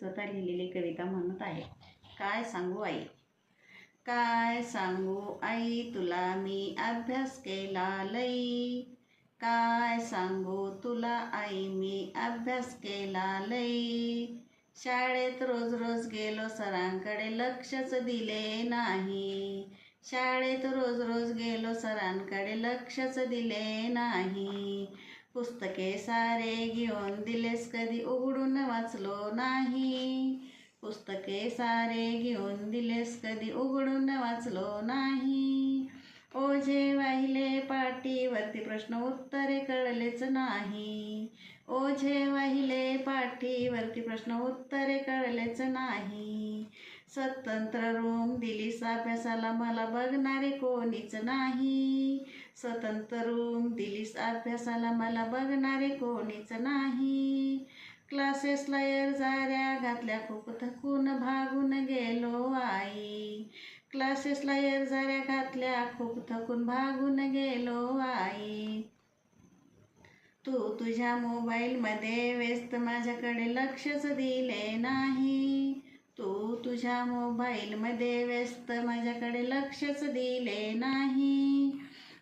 स्वतः लिहिलेली कविता म्हणत आहे. काय सांगू आई? काय सांगू आई? तुला मी अभ्यास केला लई. काय सांगू तुला आई? मी अभ्यास केला लई. शाळेत रोज रोज गेलो सरांकडे लक्षच दिले नाही. शाळेत रोज रोज गेलो सरांकडे लक्षच दिले नाही. पुस्तके सारे घेऊन दिलेस कधी उघडून वाचलो नाही. पुस्तके सारे घेऊन दिलेस कधी उघडून वाचलो नाही. ओझे वाहिले पाठीवरती प्रश्न उत्तरे कळलेच नाही. ओझे वाहिले पाठीवरती प्रश्न उत्तरे कळलेच नाही. स्वतंत्र रूम दिलीस अभ्यासाला. मला बघणारे कोणीच नाही. स्वतंत्र रूम दिलीस अभ्यासाला. मला बघणारे कोणीच नाही. क्लासेसला जाऱ्या घातल्या. खूप थकून भागून गेलो आई. क्लासेसला जाऱ्या घातल्या. खूप थकून भागून गेलो आई. तू तुझ्या मोबाईलमध्ये व्यस्त. माझ्याकडे लक्षच दिले नाही. तुझ्या मोबाईलमध्ये व्यस्त माझ्याकडे लक्षच दिले नाही.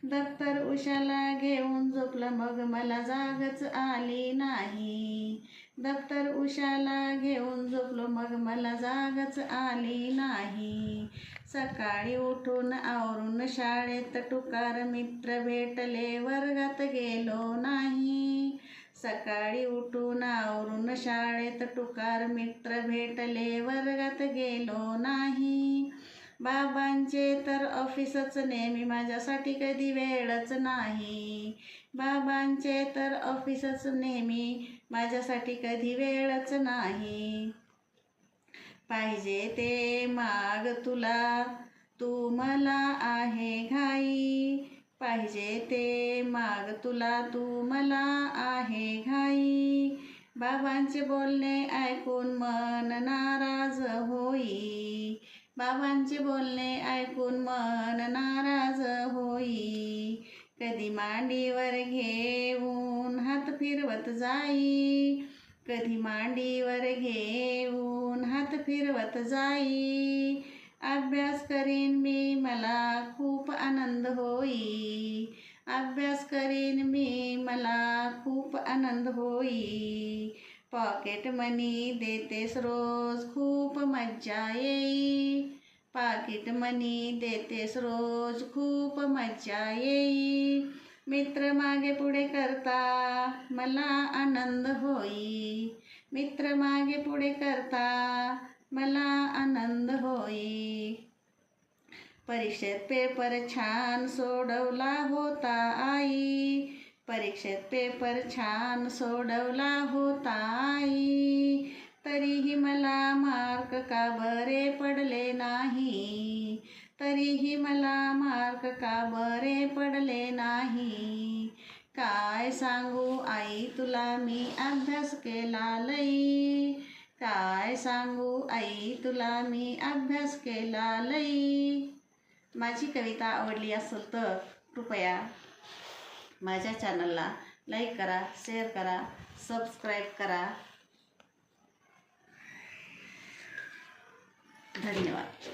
दप्तर उशाला घेऊन झोपलं मग मला जागच आली नाही. दप्तर उशाला घेऊन झोपलो मग मला जागच आली नाही. सकाळी उठून आवरून शाळेत टुकार मित्र भेटले वर्गात गेलो नाही. सकाळी उठून आवरून शाळेत टुकार मित्र भेटले वर्गात गेलो नाही. बाबांचे तर ऑफिसच नेहमी माझ्यासाठी कधी वेळच नाही. बाबांचे तर ऑफिसच नेहमी माझ्यासाठी कधी वेळच नाही. पाहिजे ते माग तुला तू मला आहे घाई. पाहिजे ते माग तुला तू मला आहे घाई. बाबांचे बोलणे ऐकून मन नाराज होई. बाबांचे बोलणे ऐकून मन नाराज होई. कधी मांडीवर घेऊन हात फिरवत जाई. कधी मांडीवर घेऊन हात फिरवत जाई. अभ्यास करीन मी मला खूप आनंद होई अभ्यास करीन मी मला खूप आनंद होई पॉकेट मनी देतेस रोज खूप मज्जा येई पाकिट मनी देतेस रोज खूप मज्जा येई मित्र मागे पुढे करता मला आनंद होई मित्र मागे पुढे करता मला आनंद होई. परीक्षेत पेपर छान सोडवला होता आई. परीक्षेत पेपर छान सोडवला होता आई. तरीही मला मार्क का बरे पडले नाही? तरीही मला मार्क का बरे पडले नाही? काय सांगू आई तुला मी अभ्यास केला लई. काय सांगू आई तुला मी अभ्यास केला लई. माझी कविता आवडली असेल तर कृपया माझ्या चॅनलला लाईक करा शेअर करा सबस्क्राईब करा. धन्यवाद.